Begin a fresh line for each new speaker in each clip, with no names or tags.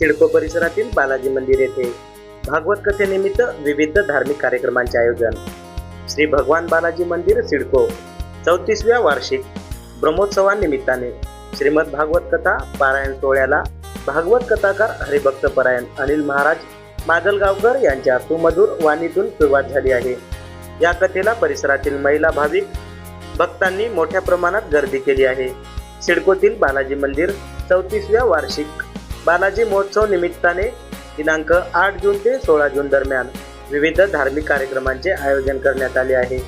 सिडको परिसरातील बालाजी मंदिर येथे भागवत कथेनिमित्त विविध धार्मिक कार्यक्रमांचे आयोजन. श्री भगवान बालाजी मंदिर सिडको चौतीसव्या वार्षिक ब्रह्मोत्सवानिमित्ताने श्रीमद भागवत कथा पारायण सोहळ्याला भागवत कथाकार हरिभक्त परायण अनिल महाराज माजलगावकर यांच्या सुमधुर वाणीतून सुरुवात झाली आहे. या कथेला परिसरातील महिला भाविक भक्तांनी मोठ्या प्रमाणात गर्दी केली आहे. सिडकोतील बालाजी मंदिर चौतीसव्या वार्षिक बालाजी महोत्सव निमित्ताने दिनांक आठ जून ते सोळा जून दरम्यान विविध धार्मिक कार्यक्रमांचे आयोजन करण्यात आले आहे.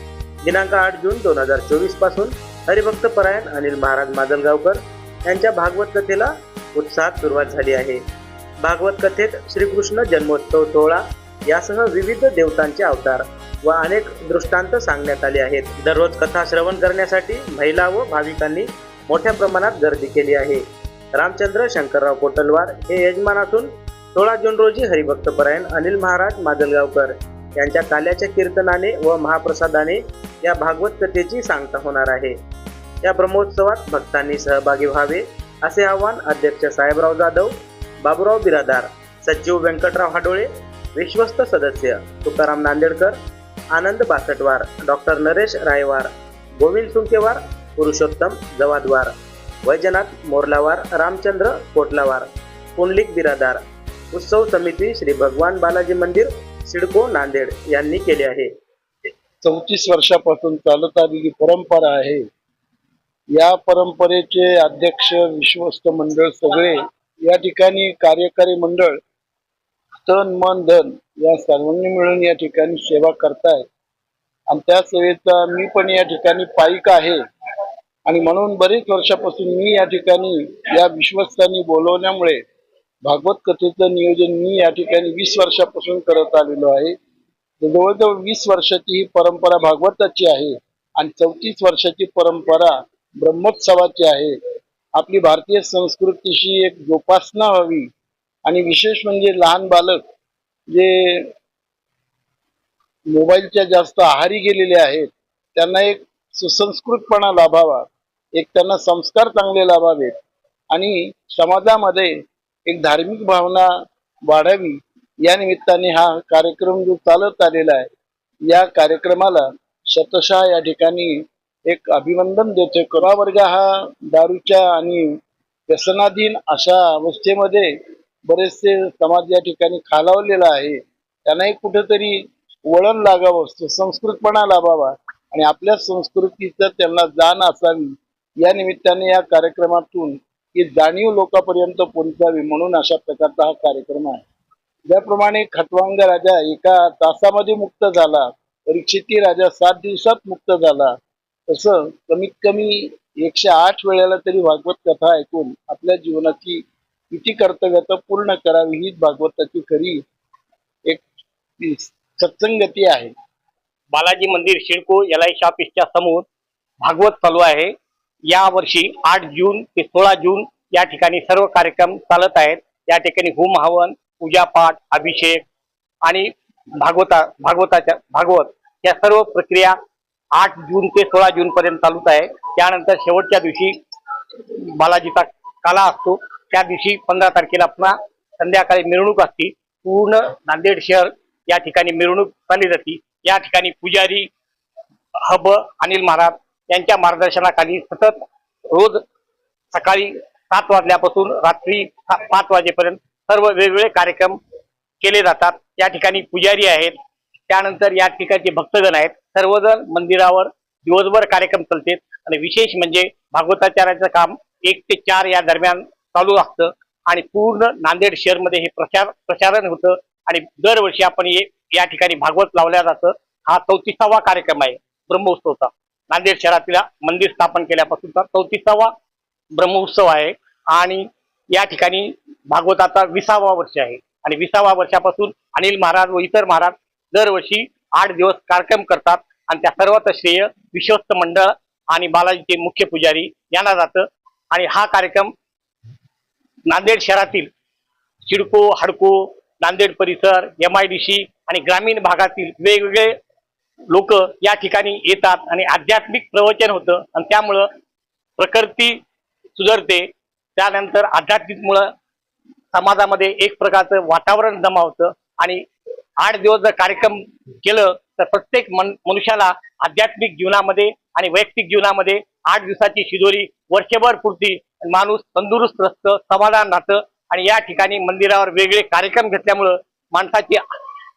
दिनांक आठ जून दोन हजार चोवीसपासून हरिभक्त परायण अनिल महाराज माजलगावकर यांच्या भागवत कथेला उत्साहात सुरुवात झाली आहे. भागवत कथेत श्रीकृष्ण जन्मोत्सव सोहळा यासह विविध देवतांचे अवतार व अनेक दृष्टांत सांगण्यात आले आहेत. दररोज कथा श्रवण करण्यासाठी महिला व भाविकांनी मोठ्या प्रमाणात गर्दी केली आहे. रामचंद्र शंकरराव कोटलवार हे यजमान असून सोळा जून रोजी हरिभक्त परायण अनिल महाराज माजलगावकर यांच्या काल्याच्या कीर्तनाने व महाप्रसादाने या भागवत कथेची सांगता होणार आहे. या ब्रह्मोत्सवात भक्तांनी सहभागी व्हावे असे आवाहन अध्यक्ष साहेबराव जाधव बाबुराव बिरादार सचिव व्यंकटराव हाडोळे विश्वस्त सदस्य तुकाराम नांदेडकर आनंद बासटवार डॉक्टर नरेश रायवार गोविंद सुंकेवार पुरुषोत्तम जवादवार. वैजनाथ मोरलावार रामचंद्र कोटलावार पुंडलिक बिरादार. उत्सव समिती श्री भगवान बालाजी मंदिर सिडको नांदेड यांनी केले आहे.
चौतीस वर्षापासून चालत आलेली परंपरा आहे. या परंपरेचे अध्यक्ष विश्वस्त मंडळ सगळे या ठिकाणी कार्यकारी मंडळ तन मन धन या सर्वांनी मिळून या ठिकाणी सेवा करतायत. आणि त्या सेवेचा मी पण या ठिकाणी पाईक आहे. आणि म्हणून बरेच वर्षापासून मी या ठिकाणी या विश्वस्तांनी बोलवल्यामुळे भागवत कथेचं नियोजन मी या ठिकाणी वीस वर्षापासून करत आलेलो आहे. जवळजवळ वीस वर्षाची ही परंपरा भागवताची आहे आणि चौतीस वर्षाची परंपरा ब्रह्मोत्सवाची आहे. आपली भारतीय संस्कृतीशी एक जोपासना व्हावी आणि विशेष म्हणजे लहान बालक जे मोबाईलच्या जास्त आहारी गेलेले आहेत त्यांना एक सुसंस्कृतपणा लाभावा. एक त्यांना संस्कार चांगले लाभावेत आणि समाजामध्ये एक धार्मिक भावना वाढावी या निमित्ताने हा कार्यक्रम जो चालत आलेला आहे या कार्यक्रमाला शतशः या ठिकाणी एक अभिनंदन देतो करा वर्ग हा दारूच्या आणि व्यसनाधीन अशा अवस्थेमध्ये बरेचसे समाज या ठिकाणी खालावलेला आहे. त्यांनाही कुठेतरी वळण लागावं संस्कृतपणा लाभावा आणि आपल्या संस्कृतीचं त्यांना जाण असावी. या निमित्ताने या कार्यक्रमातून ही जाणीव लोकांपर्यंत पोहोचावी म्हणून अशा प्रकारचा हा कार्यक्रम आहे. ज्याप्रमाणे खटवांग राजा एका तासामध्ये मुक्त झाला परीक्षिती राजा सात दिवसात मुक्त झाला. तसं कमीत कमी एकशे आठ वेळेला तरी भागवत कथा ऐकून आपल्या जीवनाची किती कर्तव्यता पूर्ण करावी हीच भागवताची खरी एक सत्संगती आहे.
बालाजी मंदिर शिडको एल आय ऑफिसच्या समोर भागवत चालू आहे. या वर्षी आठ जून ते सोळा जून या ठिकाणी सर्व कार्यक्रम चालत आहेत. या ठिकाणी होम हवन पूजापाठ अभिषेक आणि भागवता भागवताच्या भागवत या सर्व प्रक्रिया आठ जून ते सोळा जून पर्यंत चालूच आहे. त्यानंतर शेवटच्या दिवशी बालाजीचा काला असतो. त्या दिवशी पंधरा तारखेला पुन्हा संध्याकाळी मिरवणूक असते. पूर्ण नांदेड शहर या ठिकाणी मिरवणूक चालली जाते. या ठिकाणी पुजारी हब अनिल महाराज यांच्या मार्गदर्शनाखाली सतत रोज सकाळी सात वाजल्यापासून रात्री सा- पाच वाजेपर्यंत सर्व वेगवेगळे कार्यक्रम केले जातात. या ठिकाणी पुजारी आहेत. त्यानंतर या ठिकाणचे भक्तगण आहेत. सर्वजण मंदिरावर दिवसभर कार्यक्रम चालते. आणि विशेष म्हणजे भागवताचार्याचं काम एक ते चार या दरम्यान चालू असतं. आणि पूर्ण नांदेड शहरमध्ये हे प्रचार प्रचारण होतं. आणि दरवर्षी आपण हे या ठिकाणी भागवत लावल्या जातं. हा चौतीसावा कार्यक्रम आहे. ब्रह्मोत्सवचा. नांदेड शहरातील मंदिर स्थापन केल्यापासूनचा चौतीसावा ब्रह्मोत्सव आहे. आणि या ठिकाणी भागवताचा विसावा वर्ष आहे. आणि विसावा वर्षापासून अनिल महाराज व इतर महाराज दरवर्षी आठ दिवस कार्यक्रम करतात. आणि त्या सर्वात श्रेय विश्वस्त मंडळ आणि बालाजीचे मुख्य पुजारी यांना जातं. आणि हा कार्यक्रम नांदेड शहरातील शिडको हडको नांदेड परिसर एम आय डी सी आणि ग्रामीण भागातील वेगवेगळे लोक या ठिकाणी येतात आणि आध्यात्मिक प्रवचन होतं. आणि त्यामुळं प्रकृती सुधरते. त्यानंतर आध्यात्मिकमुळं समाजामध्ये एक प्रकारचं वातावरण जमा होतं. आणि आठ दिवस जर कार्यक्रम केलं तर प्रत्येक मन मनुष्याला आध्यात्मिक जीवनामध्ये आणि वैयक्तिक जीवनामध्ये आठ दिवसाची शिजोरी वर्षभर पुरती. माणूस तंदुरुस्त असतं समाधान राहतं. आणि या ठिकाणी मंदिरावर वेगळे कार्यक्रम घेतल्यामुळं माणसाची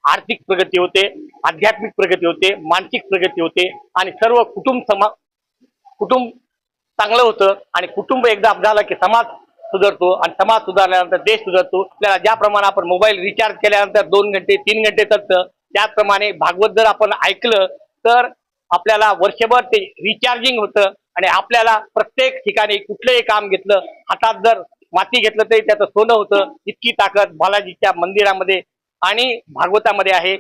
आर्थिक प्रगती होते आध्यात्मिक प्रगती होते मानसिक प्रगती होते आणि सर्व कुटुंब समा कुटुंब चांगलं होतं आणि कुटुंब एकदा झालं की समाज सुधारतो आणि समाज सुधारल्यानंतर देश सुधारतो. आपल्याला ज्याप्रमाणे आपण मोबाईल रिचार्ज केल्यानंतर दोन घंटे तीन घंटे चालतं त्याचप्रमाणे भागवत जर आपण ऐकलं तर आपल्याला वर्षभर ते रिचार्जिंग होतं आणि आपल्याला प्रत्येक ठिकाणी कुठलंही काम घेतलं हातात जर माती घेतलं तरी त्याचं सोनं होतं. इतकी ताकद बालाजीच्या मंदिरामध्ये आणि भागवतामध्ये आहे.